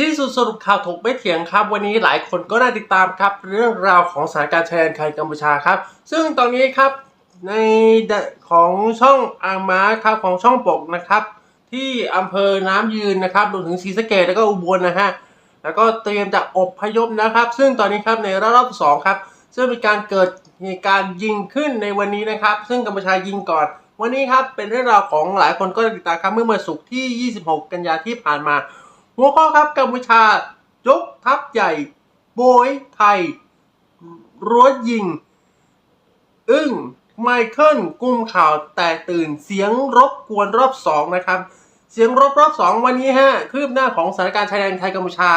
ที่สุดสรุปข่าวถกไม่เถียงครับ วันนี้หลายคนก็น่าติดตามครับเรื่องราวของสถานการณ์ชายแดนไทยกัมพูชาครับ ซึ่งตอนนี้ครับในของช่องอ่างม้าครับของช่องปกนะครับ ที่อำเภอน้ำยืนนะครับรวมถึงศรีสะเกดแล้วก็อุบลนะฮะแล้วก็เตรียมจะอบพยพนะครับ ซึ่งตอนนี้ครับในรอบสองครับซึ่งมีการเกิดเหตุการณ์ยิงขึ้นในวันนี้นะครับ ซึ่งกัมพูชายิงก่อน วันนี้ครับเป็นเรื่องราวของหลายคนก็ติดตามครับเมื่อวันศุกร์ที่ 26 กันยาที่ผ่านมา หัวข้อครับกัมพูชายกทัพใหญ่ โบยไทยรั้วยิง อึ้งไมเคิลกุมข่าวแตกตื่นเสียงรบกวนรอบสองนะครับ เสียงรบรอบสองวันนี้ฮะคืบหน้าของสถานการณ์ชายแดนไทยกัมพูชา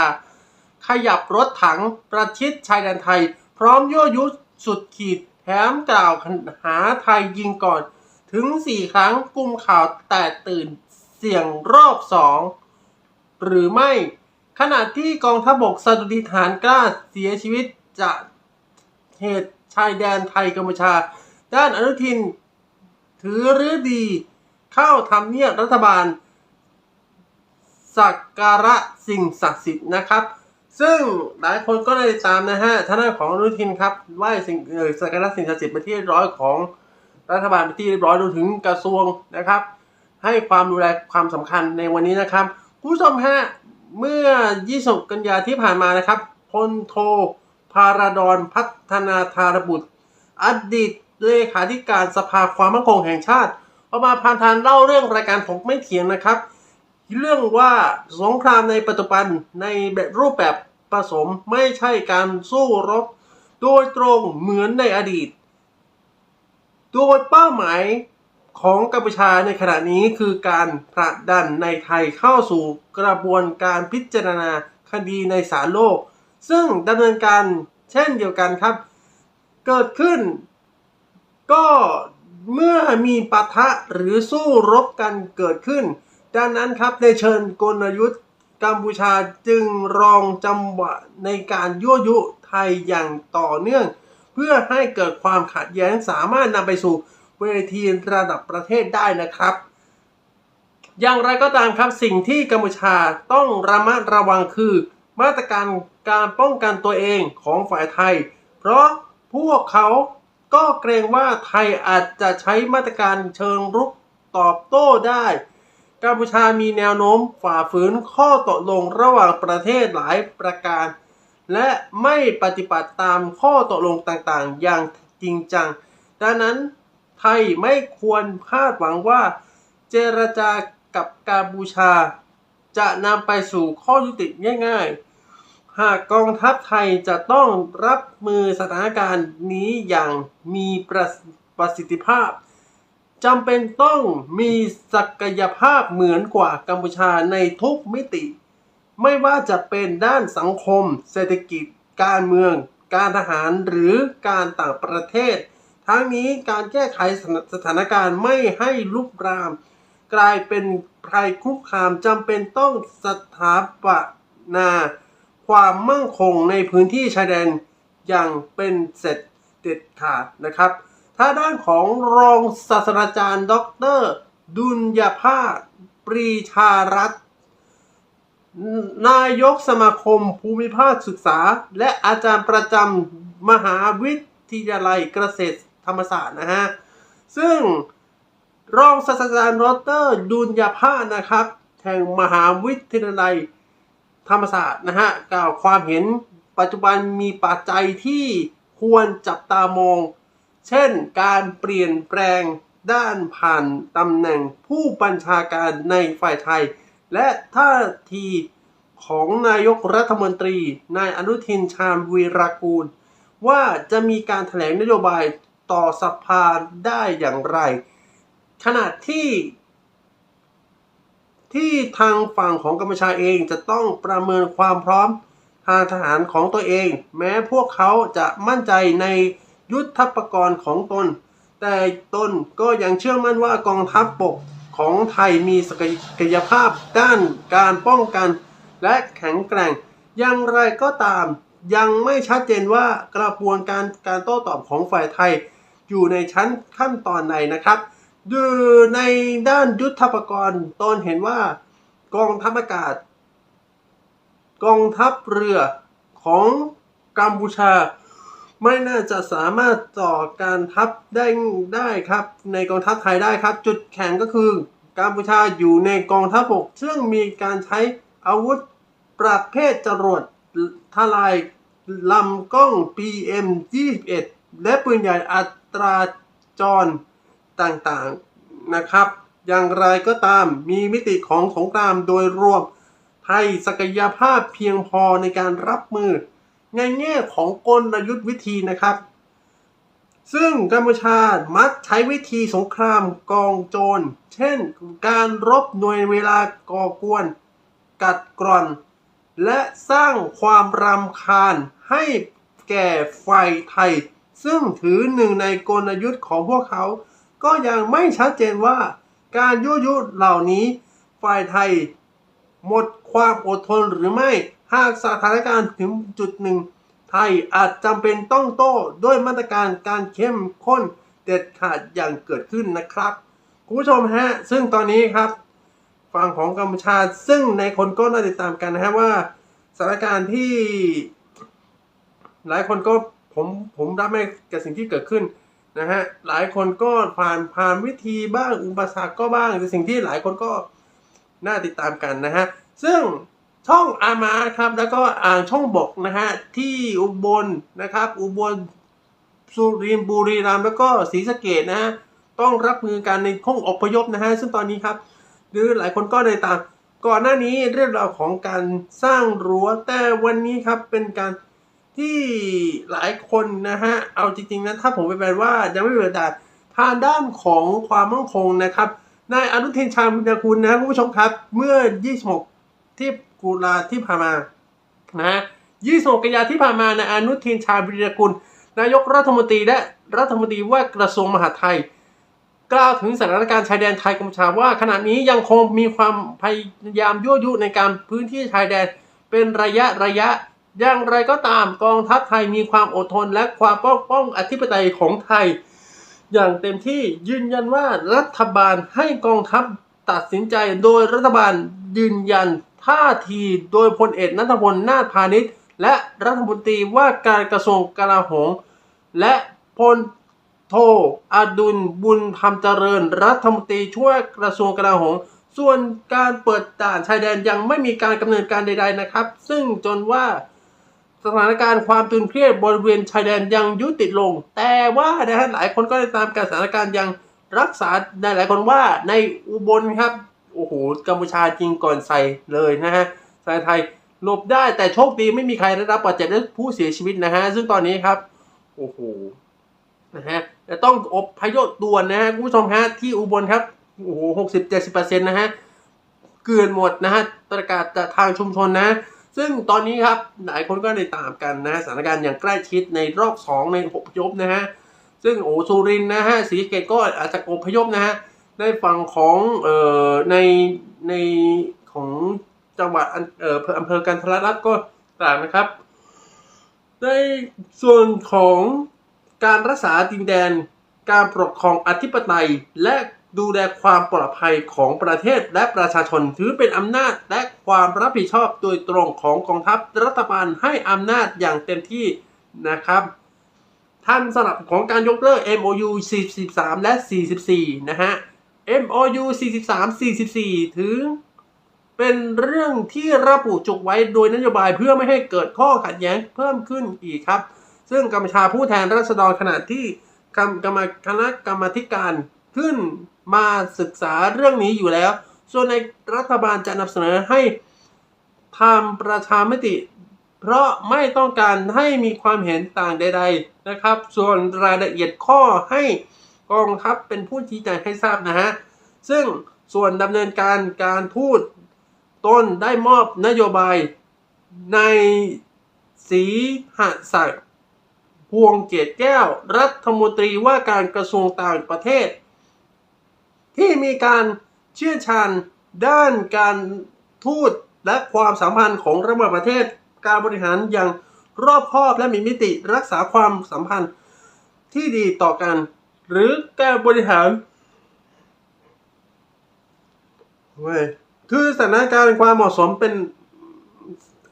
ขยับรถถังประชิดชายแดนไทย พร้อมยั่วยุสุดขีดแถมกล่าวหาไทยยิงก่อน ถึง 4 ครั้งกุมข่าวแตกตื่นเสียงรอบสอง หรือไม่ ขณะที่กองทัพบกสดุดีฐานกล้าเสียชีวิตจากเหตุชายแดนไทยกัมพูชา ด้านอนุทิน ถือฤดี เข้าทำเนียบรัฐบาล สักการะสิ่งศักดิ์สิทธิ์นะครับ ซึ่งหลายคนก็ได้ตามนะฮะท่านของอนุทินครับไหว้สิ่งเออสักการะสิ่งศักดิ์สิทธิ์ไปที่ร้อยของรัฐบาลไปที่เรียบร้อยรวมถึงกระทรวงนะครับ ให้ความดูแลความสำคัญในวันนี้นะครับ คุณผู้ชมฮะเมื่อ 20 กันยาที่ผ่านมานะครับพลโทพาราดอนพัฒนาธารบุตร อดีตเลขาธิการสภาความมั่นคงแห่งชาติออกมาพานทานเล่าเรื่องรายการผมไม่เถียงนะครับ เรื่องว่าสงครามในปัจจุบันในแบบรูปแบบผสมไม่ใช่การสู้รบ โดยตรงเหมือนในอดีต โดยเป้าหมาย ของกัมพูชาในขณะนี้คือการผลักดันในไทยเข้าสู่กระบวนการพิจารณาคดีในศาลโลก ซึ่งดำเนินการเช่นเดียวกันครับ เกิดขึ้น ก็เมื่อมีปะทะหรือสู้รบกันเกิดขึ้น ดังนั้นครับในเชิญกลยุทธ์กัมพูชาจึงรองจังหวะในการยั่วยุไทยอย่างต่อเนื่อง เพื่อให้เกิดความขัดแย้งสามารถนำไปสู่ เวทีระดับประเทศได้นะครับ อย่างไรก็ตามครับสิ่งที่กัมพูชาต้องระมัดระวังคือ มาตรการการป้องกันตัวเองของฝ่ายไทย เพราะพวกเขาก็เกรงว่าไทยอาจจะใช้มาตรการเชิงรุกตอบโต้ได้กัมพูชามีแนวโน้มฝ่าฝืนข้อตกลงระหว่างประเทศหลายประการ และไม่ปฏิบัติตามข้อตกลงต่างๆ อย่างจริงจัง ดังนั้น ทยไม่ควรคาดหวังว่า เจรจากับกัมพูชา จะนำไปสู่ข้อยุติง่ายๆ หากกองทัพไทยจะต้องรับมือสถานการณ์นี้อย่างมีประประสิทธิภาพจำเป็นต้องมีศักยภาพเหมือนกว่ากัมพูชาในทุกมิติ ไม่ว่าจะเป็นด้านสังคม เศรษฐกิจ การเมือง การทหารหรือการต่างประเทศ ทั้งนี้การแก้ไขสถานการณ์ไม่ให้ลุกราม กลายเป็นภัยคุกคามจำเป็นต้องสถาปนา ความมั่นคงในพื้นที่ชายแดนอย่างเป็นเสร็จเด็ดขาดนะครับ ถ้าด้านของรองศาสตราจารย์ ดร ดุลยภาสปรีชารัตนายกสมาคมภูมิภาคศึกษา และอาจารย์ประจำมหาวิทยาลัยเกษตร ธรรมศาสตร์นะฮะ ซึ่งรองศาสตราจารย์ดรดุลยภาสนะครับแห่งมหาวิทยาลัยธรรมศาสตร์นะฮะกล่าวความเห็นปัจจุบันมีปัจจัยที่ควรจับตามอง เช่นการเปลี่ยนแปลงด้านผ่านตำแหน่งผู้บัญชาการในฝ่ายไทย และท่าทีของนายกรัฐมนตรีนายอนุทินชาญวีรากูล ว่าจะมีการแถลงนโยบาย ต่อสภาได้อย่างไร ขณะที่ ที่ทางฝั่งของกัมพูชาเองจะต้องประเมินความพร้อมทางทหารของตัวเอง แม้พวกเขาจะมั่นใจในยุทธปกรณ์ของตน แต่ตนก็ยังเชื่อมั่นว่ากองทัพบกของไทยมีศักยภาพด้านการป้องกัน และแข็งแกร่ง อย่างไรก็ตาม ยังไม่ชัดเจนว่ากระบวนการการโต้ตอบของฝ่ายไทย อยู่ในชั้นขั้นตอนไหนนะครับ ดูในด้านยุทธปกรณ์ตนเห็นว่ากองทัพอากาศ กองทัพเรือของกัมพูชา ไม่น่าจะสามารถต่อการทัพได้ได้ครับ ในกองทัพไทยได้ครับ จุดแข็งก็คือกัมพูชาอยู่ในกองทัพบกซึ่งมีการใช้อาวุธประเภทจรวดทลายลำกล้อง PM 21และปืนใหญ่อั ตราจรต่างๆนะครับ อย่างไรก็ตามมีมิติของสงครามโดยรวมไทยศักยภาพเพียงพอในการรับมือ ในแง่ของกลยุทธ์วิธีนะครับ ซึ่งกัมพูชามักใช้วิธีสงครามกองโจร เช่น การรบหน่วยเวลาก่อกวน กัดกร่อน และสร้างความรำคาญให้แก่ฝ่ายไทย ซึ่งถือหนึ่งในกลยุทธ์ของพวกเขา ก็ยังไม่ชัดเจนว่า การยั่วยุเหล่านี้ ฝ่ายไทย หมดความอดทนหรือไม่ หากสถานการณ์ถึงจุดหนึ่ง ไทยอาจจำเป็นต้องโต้ด้วยมาตรการการเข้มข้นเด็ดขาดอย่างเกิดขึ้นนะครับคุณผู้ชมฮะ ซึ่งตอนนี้ครับ ฝั่งของกัมพูชา ซึ่งในคนก็น่าติดตามกันนะฮะว่าสถานการณ์ที่หลายคนก็ ผมผมรับไม่กับสิ่งที่เกิดขึ้นนะฮะหลายคนก็ผ่านผ่านวิธีบ้างอุปสรรคก็บ้างแต่สิ่งที่หลายคนก็น่าติดตามกันนะฮะซึ่งช่องอามาครับแล้วก็อ่างช่องบกนะฮะที่อุบลนะครับ อุบลสุรินทร์บุรีรัมย์แล้วก็ศรีสะเกดนะฮะต้องรับมือกันในห้องอพยพนะฮะซึ่งตอนนี้ครับ หรือหลายคนก็ได้ตาม ก่อนหน้านี้เรื่องราวของการสร้างรั้วแต่วันนี้ครับเป็นการ ที่หลายคนนะฮะ เอาจริงๆนะถ้าผมไปแปลว่ายังไม่เปิดด่านทางด้านของความมั่นคงนะครับนายอนุทินชาญวิรกุลนะคุณผู้ชมครับ เมื่อ 26 ที่กุลาที่ผ่านมานะฮะ26 กันยาที่ผ่านมานายอนุทินชาญวิรกุล นายกรัฐมนตรีและรัฐมนตรีว่ากระทรวงมหาดไทย กล่าวถึงสถานการณ์ชายแดนไทยกัมพูชาว่า ขณะนี้ยังคงมีความพยายามยั่วยุในการพื้นที่ชายแดนเป็นระยะระยะ อย่างไรก็ตามกองทัพไทยมีความอดทนและความป้องป้องอธิปไตยของไทย อย่างเต็มที่ยืนยันว่ารัฐบาลให้กองทัพตัดสินใจโดยรัฐบาลยืนยันท่าทีโดยพลเอกนัทพลนาถพาณิชย์ และรัฐมนตรีว่าการกระทรวงกลาโหมและพลโทอดุลบุญธรรมเจริญ รัฐมนตรีช่วยกระทรวงกลาโหมส่วนการเปิดด่านชายแดนยังไม่มีการดำเนินการใด ๆนะครับ ซึ่งจนว่า สถานการณ์ความตึงเครียดบริเวณชายแดนยังยุติลง แต่ว่านะฮะหลายคนก็ได้ตามการสถานการณ์ยังรักษาในหลายคนว่าในอุบลครับโอ้โหกัมพูชาจริงก่อนใส่เลยนะฮะใส่ไทยหลบได้แต่โชคดีไม่มีใครได้รับบาดเจ็บและผู้เสียชีวิตนะฮะซึ่งตอนนี้ครับโอ้โหนะฮะจะต้องอบพยพด่วนนะฮะคุณผู้ชมฮะที่อุบลครับโอ้โหหกสิบเจ็ดสิบเปอร์เซ็นต์นะฮะเกือนหมดนะฮะประกาศจากทางชุมชนนะ ซึ่งตอนนี้ครับหลายคนก็ได้ตามกันนะฮะสถานการณ์อย่างใกล้ชิดในรอบสองในอพยพนะฮะซึ่งโอสุรินนะฮะศรีเกตก็อาจจะอพยพนะฮะในฝั่งของเอ่อในในของจังหวัดอเอ่ออำเภอกันทรลักษณ์ก็ต่างนะครับ ในส่วนของการรักษาดินแดน การปกครองอธิปไตยและ ดูแลความปลอดภัยของประเทศและประชาชนถือเป็นอำนาจและความรับผิดชอบโดยตรงของกองทัพรัฐบาลให้อำนาจอย่างเต็มที่นะครับท่านสนับของการยกเลิก MOU 43 และ 44 นะฮะ MOU 43 44ถึงเป็นเรื่องที่ระบุจุกไว้โดยนโยบายเพื่อไม่ให้เกิดข้อขัดแย้งเพิ่มขึ้นอีกครับ ซึ่งกัมชาผู้แทนราษฎรขณะที่กรรมกรรมคณะกรรมธิการขึ้น มาศึกษาเรื่องนี้อยู่แล้ว ส่วนในรัฐบาลจะนำเสนอให้ทำประชามติ เพราะไม่ต้องการให้มีความเห็นต่างใด ๆนะครับ ส่วนรายละเอียดข้อให้กองทัพเป็นผู้ชี้แจงให้ทราบนะฮะ ซึ่งส่วนดำเนินการการทูตต้นได้มอบนโยบายในสีหศักดิ์พวงเกตแก้ว รัฐมนตรีว่าการกระทรวงต่างประเทศ ที่มีการเชี่ยวชาญด้านการทูตและความสัมพันธ์ของระหว่างประเทศการบริหารอย่างรอบคอบและมีมิติรักษาความสัมพันธ์ที่ดีต่อกัน หรือการบริหารเว้ยคือสถานการณ์ความเหมาะสมเป็น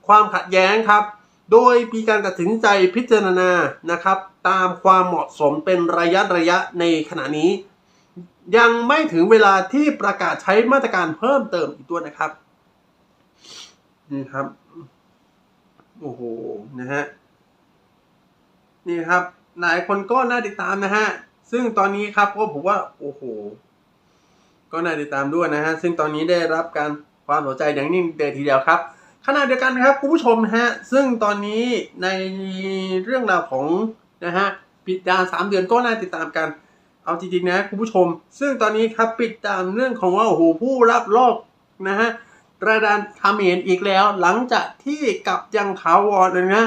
ควความขัดแย้งครับ โดยมีการตัดสินใจพิจารณานะครับ ตามความเหมาะสมเป็นระยะระยะในขณะนี้ ยังไม่ถึงเวลาที่ประกาศใช้มาตรการเพิ่มเติมอีกด้วนะครับนี่ครับ โอ้โห นะฮะ นี่ครับ หลายคนก็น่าติดตามนะฮะ ซึ่งตอนนี้ครับก็ผมว่า โอ้โห ก็น่าติดตามด้วยนะฮะ ซึ่งตอนนี้ได้รับการความสนใจอย่างนิ่งเดทีเดียวครับ ขณะเดียวกันนะครับคุณผู้ชมนะฮะ ซึ่งตอนนี้ในเรื่องราวของนะฮะปิดดาสามเดือนก็น่าติดตามกัน เอาจริงๆนะคุณผู้ชม ซึ่งตอนนี้ครับปิดตามเรื่องของว่าโอ้โหผู้รับโลกนะฮะระดานคาเขมนอีกแล้ว หลังจากที่กลับยังถาวรเลยนะ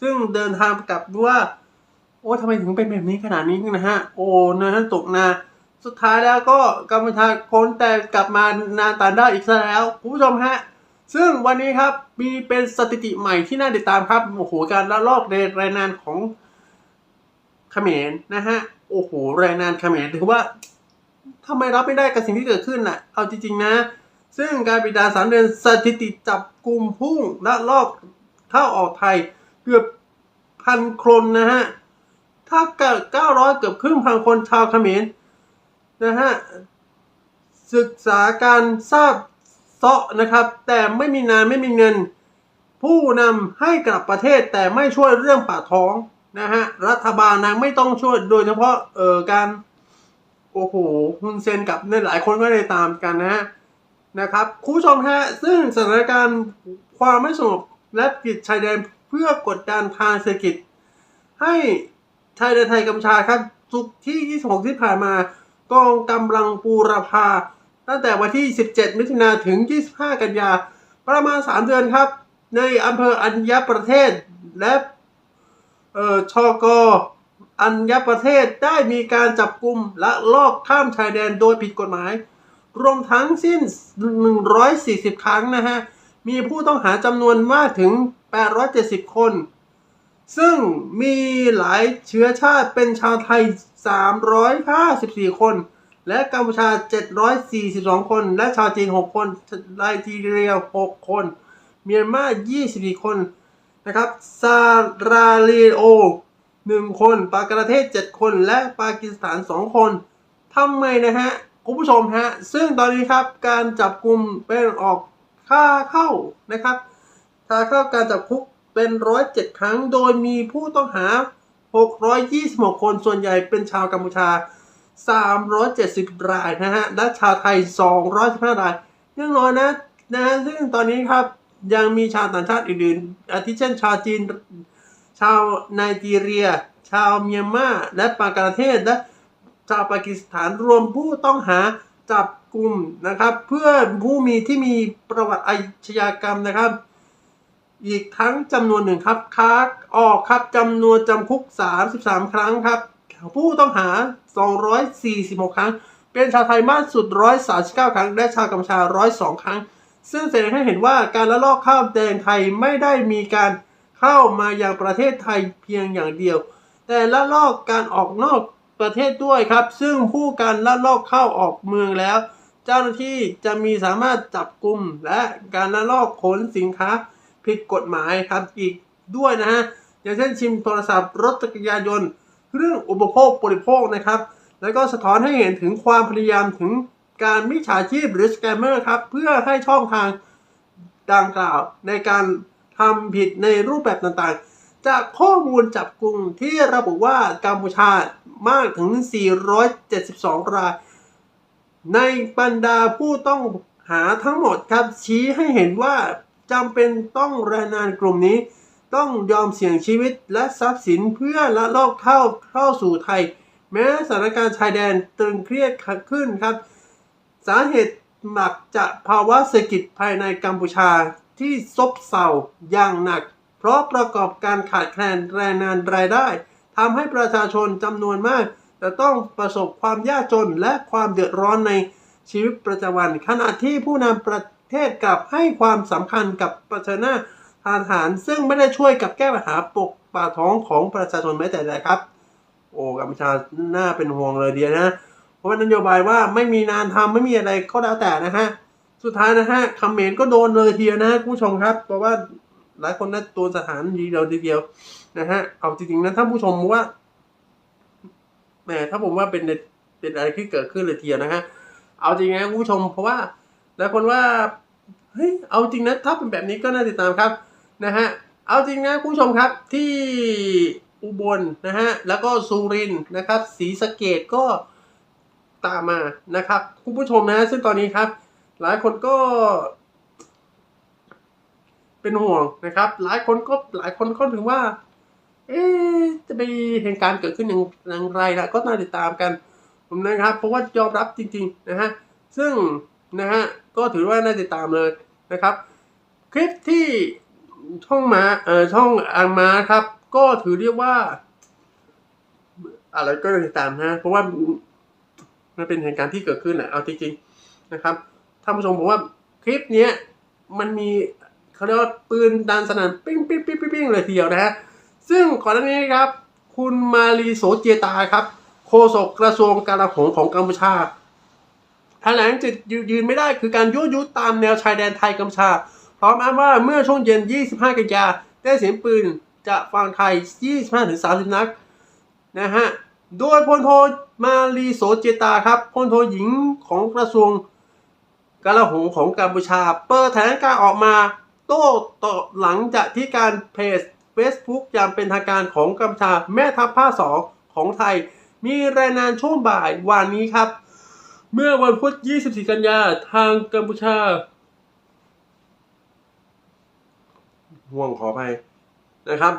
ซึ่งเดินทางกลับว่า โอ้ทำไมถึงเป็นแบบนี้ขนาดนี้นะฮะ โอ้นะฮะตกนาสุดท้ายแล้วก็กัมพูชาคนแต่กลับมานาตานได้อีกซะแล้วคุณผู้ชมฮะ ซึ่งวันนี้ครับมีเป็นสถิติใหม่ที่น่าติดตามครับโอ้โหการละลอกในรายงานของเขมรนะฮะ โอ้โหแรายงานเขมรถือว่าทำไมรับไม่ได้กับสิ่งที่เกิดขึ้นน่ะ เอาจริงๆนะ ซึ่งการปิดดาสามเดือนสถิติจับกลุ่มพุ่งละลอกเข้าออกไทยเกือบพันคนนะฮะ ถ้าเกิด900เกือบครึ่งพันคนชาวเขมรนะฮะ ศึกษาการทราบเซาะนะครับ แต่ไม่มีนานไม่มีเงิน ผู้นำให้กลับประเทศแต่ไม่ช่วยเรื่องปากท้อง นะฮะรัฐบาลนะไม่ต้องช่วยโดยเฉพาะเอ่อการโอ้โหฮุนเซนกับเนี่ยหลายคนก็ได้ตามกันนะฮะนะครับคุณผู้ชมฮะซึ่งสถานการณ์ความไม่สงบและปิดชายแดนเพื่อกดดันทางเศรษฐกิจ ให้ชายแดนไทยกัมพูชาครับสุกที่ 26 ที่ผ่านมากองกำลังปูรพาตั้งแต่วันที่ 17 มิถุนาถึง 25 กันยา ประมาณ 3 เดือนครับ ในอำเภออัญญประเทศและ เอ่อชกอัญญประเทศได้มีการจับกลุ่มและลอกข้ามชายแดนโดยผิดกฎหมาย รวมทั้งสิ้น 140 ครั้งนะฮะ มีผู้ต้องหาจำนวนมากถึง 870 คน ซึ่งมีหลายเชื้อชาติเป็นชาวไทย 354 คน และกัมพูชา 742 คน และชาวจีน 6 คนไนจีเรีย 6 คน เมียนมา 24 คน นะครับซาราเลโอ1คนปากระเทศ 7 คนและปากีสถาน 2 คนทำไมนะฮะคุณผู้ชมฮะซึ่งตอนนี้ครับการจับกลุ่มเป็นออกค่าเข้านะครับค่าเข้าการจับคุกเป็นร้อยเจ็ดครั้งโดยมีผู้ต้องหา 626 คนส่วนใหญ่เป็นชาวกัมพูชา 370 รายนะฮะและชาวไทย 215 รายยังน้อยนะนะฮะซึ่งตอนนี้ครับ ยังมีชาวต่างชาติอื่นๆ อาทิเช่นชาวจีน ชาวไนจีเรีย ชาวเมียนมาและปางกลาเทศและชาวปากีสถานรวมผู้ต้องหาจับกลุ่มนะครับ เพื่อผู้มีที่มีประวัติอาชญากรรมนะครับ อีกทั้งจำนวนหนึ่งครับค้าออกครับจำนวนจำคุก 33 ครั้งครับ ผู้ต้องหา 246 ครั้ง เป็นชาวไทยมากสุด 139 ครั้ง และชาวกัมพูชา 102 ครั้ง ซึ่งแสดงให้เห็นว่าการละลอกข้ามแดนไทยไม่ได้มีการเข้ามายังประเทศไทยเพียงอย่างเดียว แต่ละลอกการออกนอกประเทศด้วยครับ ซึ่งผู้การละลอกเข้าออกเมืองแล้ว เจ้าหน้าที่จะมีสามารถจับกลุ่มและการละลอกขนสินค้าผิดกฎหมายครับอีกด้วยนะฮะอย่างเช่นชิมโทรศัพท์รถจักรยานยนต์เรื่องอุปโภคบริโภคนะครับ แล้วก็สะท้อนให้เห็นถึงความพยายามถึง การมิจฉาชีพหรือสแกมเมอร์ครับ เพื่อให้ช่องทางดังกล่าว ในการทำผิดในรูปแบบต่างๆ จากข้อมูลจับกลุ่มที่ระบุว่ากัมพูชามากถึง 472 ราย ในบรรดาผู้ต้องหาทั้งหมดครับชี้ให้เห็นว่าจำเป็นต้องแรงงานกลุ่มนี้ ต้องยอมเสี่ยงชีวิตและทรัพย์สินเพื่อละลอกเข้าเข้าสู่ไทย แม้สถานการณ์ชายแดนตึงเครียดขึ้นครับ สาเหตุหลักจากภาวะเศรษฐกิจภายในกัมพูชาที่ซบเซาอย่างหนัก เพราะประกอบการขาดแคลนแรงงานรายได้ทำให้ประชาชนจำนวนมากจะต้องประสบความยากจนและความเดือดร้อนในชีวิตประจำวัน ขณะที่ผู้นำประเทศกลับให้ความสำคัญกับประชาชนทานอาหารซึ่งไม่ได้ช่วยกับแก้ปัญหาปกปากท้องของประชาชนแม้แต่ใดครับ โอ้กัมพูชาน่าเป็นห่วงเลยเดียวนะ เพราะว่านโยบายว่าไม่มีงานทำไม่มีอะไรก็แล้วแต่นะฮะ สุดท้ายนะฮะคอมเมนต์ก็โดนเลยทียนะผู้ชมครับ เพราะว่าหลายคนน่าตัวสถานดีเดียวทีเดียวนะฮะ เอาจริงๆนะท่านผู้ชมว่าแหมถ้าผมว่าเป็นเป็นอะไรที่เกิดขึ้นเลยทีเดียวนะฮะ เอาจริงนะผู้ชมเพราะว่าหลายคนว่าเฮ้ยเอาจริงนะถ้าเป็นแบบนี้ก็น่าติดตามครับนะฮะเอาจริงนะผู้ชมครับที่อุบลนะฮะแล้วก็สุรินนะครับศรีสะเกดก็ ตามมานะครับคุณผู้ชมนะ ซึ่งตอนนี้ครับ หลายคนก็ เป็นห่วงนะครับ หลายคนก็หลายคนก็ถือว่า เอ๊จะไปเหตุการณ์เกิดขึ้นอย่างอย่างไรล่ะก็น่าติดตามกันผมนะครับ เพราะว่ายอมรับจริง ๆ นะฮะซึ่งนะฮะก็ถือว่าน่าติดตามเลยนะครับ คลิปที่ช่องมาเอ่อช่องอังมาครับ ก็ถือเรียกว่าอะไรก็ติดตามนะเพราะว่า มันเป็นเหตุการณ์ที่เกิดขึ้นแหละเอาจริงๆนะครับท่านผู้ชมผมว่าคลิปเนี้ยมันมีเขาเรียกว่าปืนดันสนั่นปิ้งปิ้งปิ้งปิ้งปิ้งเลยทีเดียวนะฮะซึ่งก่อนหน้านี้ครับ คุณมารีโสเจตาครับโฆษกกระทรวงกลาโหมของกัมพูชาแถลงจุดยืนไม่ได้คือการยั่วยุตามแนวชายแดนไทยกัมพูชา พร้อมอ้างว่าเมื่อช่วงเย็น 25 กันยาได้เสียงปืนจากฝั่งไทย 25-30 นัดนะฮะ โดยพลโทมารีโสเจตาครับพลโทหญิงของกระทรวงกลาโหมของกัมพูชา เปิดแถลงการออกมาโต้ตอบหลังจากที่การเพจ Facebook อย่างเป็นทางการของกัมพูชาแม่ทัพภาคสองของไทย มีรายงานช่วงบ่ายวันนี้ครับ เมื่อวันพุธ 24 กันยาทางกัมพูชาห่วงขออภัยนะครับ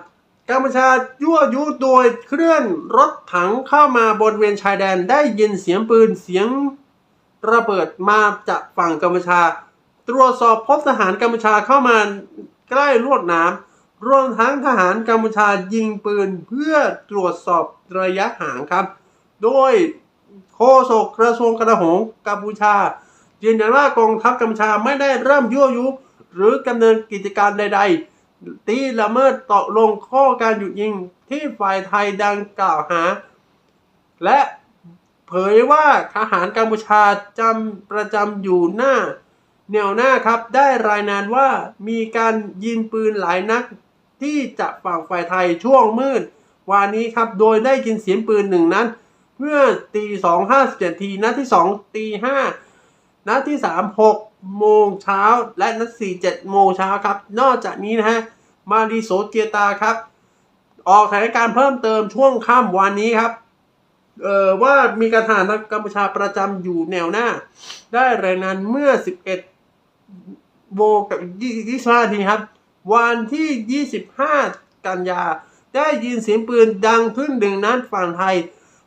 กัมพูชายั่วยุโดยเคลื่อนรถถังเข้ามาบริเวณชายแดนได้ยินเสียงปืนเสียงระเบิดมาจากฝั่งกัมพูชา ตรวจสอบพบทหารกัมพูชาเข้ามาใกล้ลวดน้ำรวมทั้งทหารกัมพูชายิงปืนเพื่อตรวจสอบระยะห่างครับ โดยโฆษกกระทรวงกลาโหมกัมพูชา ยืนยันว่ากองทัพกัมพูชาไม่ได้เริ่มยั่วยุหรือดำเนินกิจการใด ๆ ตีละเมิดต่อลงข้อการหยุดยิงที่ฝ่ายไทยดังกล่าวหา และเผยว่าทหารกัมพูชาจำประจำอยู่หน้าแนวหน้าครับได้รายงานว่ามีการยิงปืนหลายนัดที่จะฝั่งฝ่ายไทยช่วงมืดวานนี้ครับโดยได้ยินเสียงปืนหนึ่งนัดเมื่อตีสองห้าสิบเจ็ดทีนัดที่สองตีห้านัดที่สามหก โมงเช้าและนัดสี่เจ็ดโมงเช้าครับ นอกจากนี้นะฮะมารีโสเจียตาครับ ออกแถลงการเพิ่มเติมช่วงค่ำวันนี้ครับเอ่อว่ามีการทหารกัมพูชาประจำอยู่แนวหน้า ได้รายงานเมื่อ 11โมงกับ25นาทีครับ วันที่ 25 กันยา ได้ยินเสียงปืนดังขึ้นหนึ่งนัดฝั่งไทย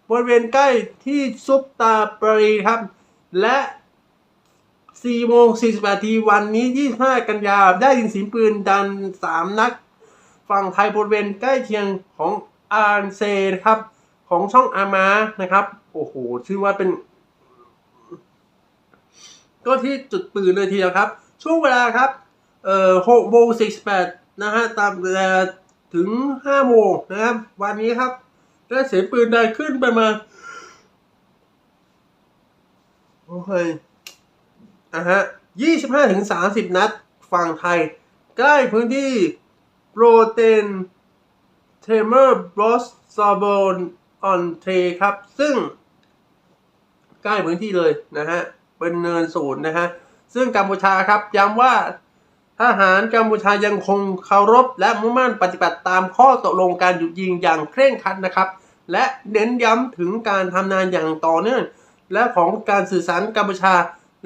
บริเวณใกล้ที่ซุปตาปรีครับ และ 4โมง40นาทีวันนี้ 25 กันยา ได้ยินเสียงปืนดัง3นัดฝั่งไทยบริเวณใกล้เคียงของอานเซนะครับ ของช่องอามานะครับ โอ้โห ชื่อว่าเป็น ก็ที่จุดปืนเลยทีเดียวครับ ช่วงเวลาครับ เอ่อหกโมงสี่สิบแปดนะฮะ ตามเวลาถึงห้าโมงนะครับ วันนี้ครับ ได้เสียงปืนดังขึ้นประมาณโอเค อะฮะยี่สิบห้าถึงสามสิบนัดฝั่งไทย ใกล้พื้นที่โปรเตนเทเมอร์บรอสซาบอนออนเทครับ ซึ่ง ใกล้พื้นที่เลยนะฮะ เป็นเนินศูนย์นะฮะ ซึ่งกัมพูชาครับย้ำว่าทหารกัมพูชายังคงเคารพ และมุ่งมั่นปฏิบัติตามข้อตกลงการหยุดยิงอย่างเคร่งครัดนะครับ และเน้นย้ำถึงการทำงานอย่างต่อเนื่องและของการสื่อสารกัมพูชา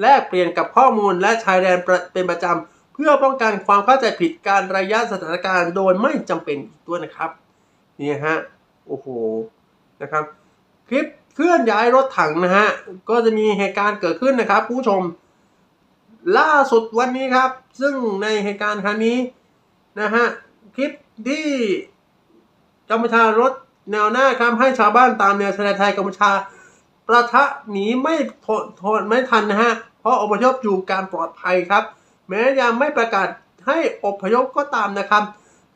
แลกเปลี่ยนกับข้อมูลและชายแดนเป็นประจำ เพื่อป้องกันความเข้าใจผิดการระยะสถานการณ์โดยไม่จำเป็นอีกด้วยนะครับนี่ฮะโอ้โหนะครับ คลิปเคลื่อนย้ายรถถังนะฮะก็จะมีเหตุการณ์เกิดขึ้นนะครับ ผู้ชม ล่าสุดวันนี้ครับ ซึ่งในเหตุการณ์ครั้งนี้นะฮะคลิปที่กัมพูชารถแนวหน้าครับให้ชาวบ้านตามแนวชายแดนไทยกัมพูชา ประทะหนีไม่ทนไม่ทันนะฮะ เพราะอพยพอยู่การปลอดภัยครับ แม้ยังไม่ประกาศให้อพยพก็ตามนะครับ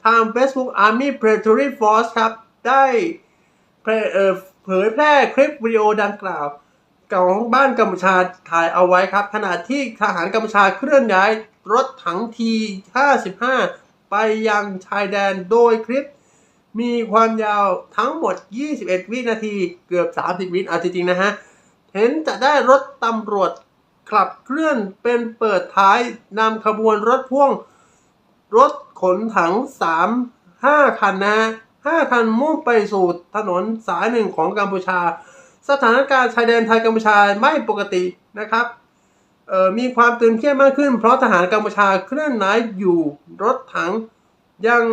ทาง Facebook Army Pretorian Force ครับ ได้เผยเอ่อเผยแพร่คลิปวิดีโอดังกล่าวของบ้านกัมพูชาถ่ายเอาไว้ครับ ขณะที่ทหารกัมพูชาเคลื่อนย้ายรถถังที 55 ไปยังชายแดนโดยคลิป มีความยาวทั้งหมด 21 วินาทีเกือบ 30 วิเอาจริงๆนะฮะ เห็นจะได้รถตำรวจ ขับเคลื่อนเป็นเปิดท้ายนำขบวนรถพ่วง รถขนถัง 3 5 คันนะฮะ5คันมุ่งไปสู่ถนนสายหนึ่งของกัมพูชา สถานการณ์ชายแดนไทยกัมพูชาไม่ปกตินะครับมีความตึงเครียดมากขึ้น เพราะทหารกัมพูชาเคลื่อนไหวอยู่รถถังยัง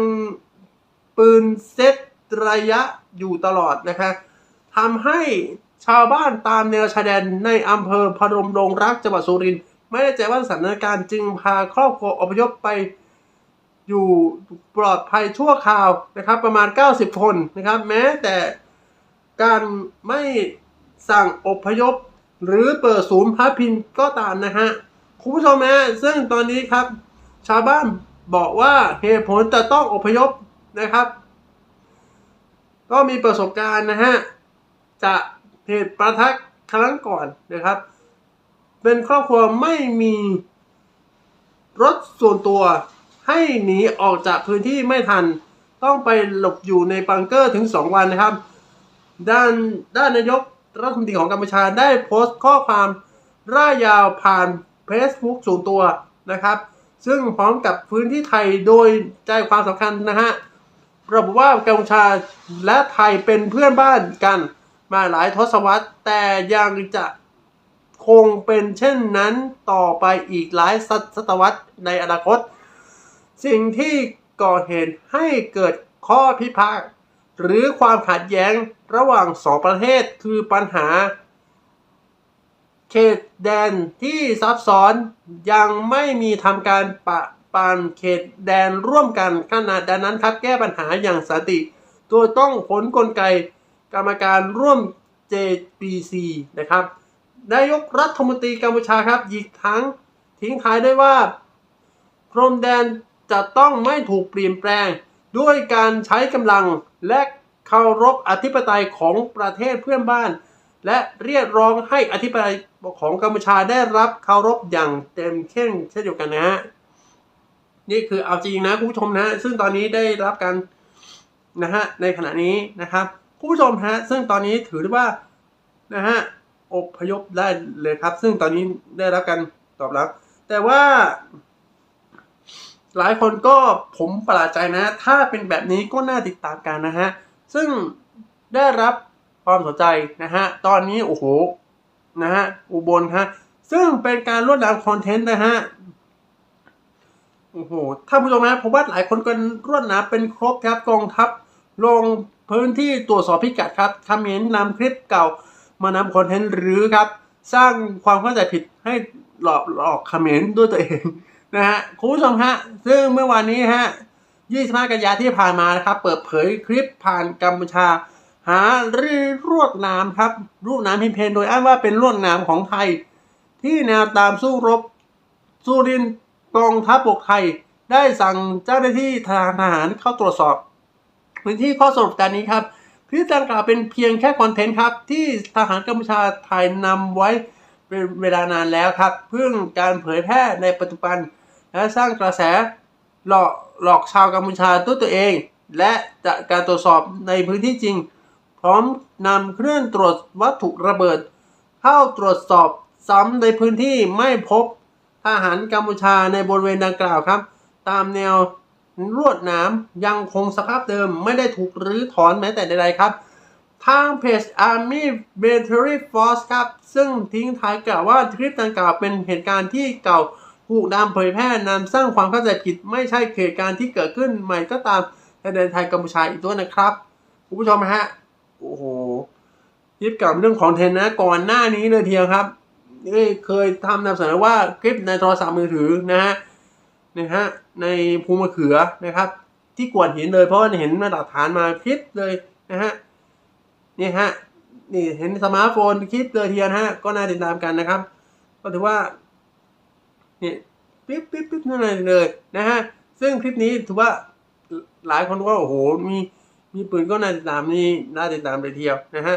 ปืนเซตระยะอยู่ตลอดนะคะทำให้ ชาวบ้านตามแนวชายแดนในอำเภอพนมรงรักจังหวัดสุรินทร์ไม่แน่ใจว่าสถานการณ์จึงพาครอบครัวอพยพไปอยู่ปลอดภัยชั่วคราวนะครับ ประมาณ 90 คนนะครับ แม้แต่การไม่สั่งอพยพ หรือเปิดศูนย์พักพิงก็ตามนะฮะคุณผู้ชมฮะซึ่งตอนนี้ครับ ชาวบ้านบอกว่าเหตุผลจะต้องอพยพนะครับ ก็มีประสบการณ์นะฮะจะ เหตุประทักครั้งก่อนนะครับ เป็นครอบครัวไม่มีรถส่วนตัวให้หนีออกจากพื้นที่ไม่ทัน ต้องไปหลบอยู่ในบังเกอร์ถึง 2 วันนะครับ ด้านด้านนายกรัฐมนตรีของกัมพูชาได้โพสต์ข้อความร่ายยาวผ่าน Facebook ส่วนตัวนะครับ ซึ่งพร้อมกับพื้นที่ไทยโดยใจความสำคัญนะฮะระบุว่ากัมพูชาและไทยเป็นเพื่อนบ้านกัน มาหลายทศวรรษแต่ยังจะคงเป็นเช่นนั้นต่อไปอีกหลายศตวรรษในอนาคต สิ่งที่ก่อเหตุให้เกิดข้อพิพาทหรือความขัดแย้งระหว่างสองประเทศคือปัญหา เขตแดนที่ซับซ้อนยังไม่มีทำการปะปานเขตแดนร่วมกันขณะดังนั้นครับแก้ปัญหาอย่างสันติโดยต้องผลกลไก กรรมการร่วม JPC นะครับนายกรัฐมนตรีกัมพูชาครับอีกทั้งทิ้งท้ายได้วยว่า พรมแดนจะต้องไม่ถูกเปลี่ยนแปลง ด้วยการใช้กำลังและเคารพอธิปไตยของประเทศเพื่อนบ้าน และเรียกร้องให้อธิปไตยของกัมพูชาได้รับเคารพอย่างเต็มเข่งเช่นเดียวกันนะฮะนี่คือเอาจริงนะคุณผู้ชมนะ ซึ่งตอนนี้ได้รับการนะฮะในขณะนี้นะครับ คุณผู้ชมฮะซึ่งตอนนี้ถือได้ว่านะฮะอบพยพได้เลยครับ ซึ่งตอนนี้ได้รับการตอบรับ แต่ว่าหลายคนก็ผมประหลาดใจนะ ถ้าเป็นแบบนี้ก็น่าติดตามกันนะฮะ ซึ่งได้รับความสนใจนะฮะ ตอนนี้โอ้โห นะฮะ อุบลฮะ ซึ่งเป็นการรวดน้ำคอนเทนต์นะฮะ โอ้โหท่าผู้ชมนะผมว่าหลายคนก็รวดน้ำเป็นครบครับกองทัพลง พื้นที่ตรวจสอบพิกัดครับคำเห็นนำคลิปเก่ามานำคอนเทนต์หรือครับ สร้างความเข้าใจผิดให้หลอกหลอกคอมเมนต์ด้วยตัวเองนะฮะคุณผู้ชมฮะซึ่งเมื่อวานนี้ฮะ25 กันยาที่ผ่านมานะครับ เปิดเผยคลิปผ่านกัมพูชา หารือรวดน้ำครับรูปน้ำพิมเพนโดยอ้างว่าเป็นรวดน้ำของไทย ที่แนวตามสู้รบสุรินกองทัพบกไทย ได้สั่งเจ้าหน้าที่ทางทหารเข้าตรวจสอบ พื้นที่ข้อสรุปการนี้ครับคลิปดังกล่าวเป็นเพียงแค่คอนเทนต์ครับ ที่ทหารกัมพูชาถ่ายนำไว้เป็นเวลานานแล้วครับเพื่อการเผยแพร่ในปัจจุบัน และสร้างกระแสหลอกหลอกชาวกัมพูชาตัวตัวเอง และจากการตรวจสอบในพื้นที่จริง พร้อมนำเครื่องตรวจวัตถุระเบิด เข้าตรวจสอบซ้ำในพื้นที่ไม่พบทหารกัมพูชาในบริเวณดังกล่าวครับ ตามแนว ลวดหนามยังคงสภาพเดิมไม่ได้ถูกรื้อถอนแม้แต่ใดๆครับ ทางเพจ Army Military Force ครับ ซึ่งทิ้งท้ายกล่าวว่าคลิปดังกล่าวเป็นเหตุการณ์ที่เก่าถูกนำเผยแพร่นำสร้างความเข้าใจผิดไม่ใช่เหตุการณ์ที่เกิดขึ้นใหม่ก็ตามในแดนไทยกัมพูชาอีกด้วยนะครับคุณผู้ชมฮะโอ้โหคลิปเกับเรื่องของเทนนะก่อนหน้านี้เลยเดียวครับนี่เคยทำนำเสนอว่าคลิปในโทรศัพท์มือถือนะฮะนะฮะในภูมะเขือนะครับ ที่กวดเหินเลยเพราะว่าเห็นมาตรฐานมาคลิปเลยนะฮะนี่ฮะนี่เห็นสมาร์ทโฟนคลิปเลยเดียนะฮะก็น่าติดตามกันนะครับ ก็ถือว่านี่ปิ๊บปิ๊บปิ๊บนั่นเลยนะฮะซึ่งคลิปนี้ถือว่าหลายคนก็โอ้โหมีมีปืนก็น่าติดตามนี่น่าติดตามเลยเดียวนะฮะ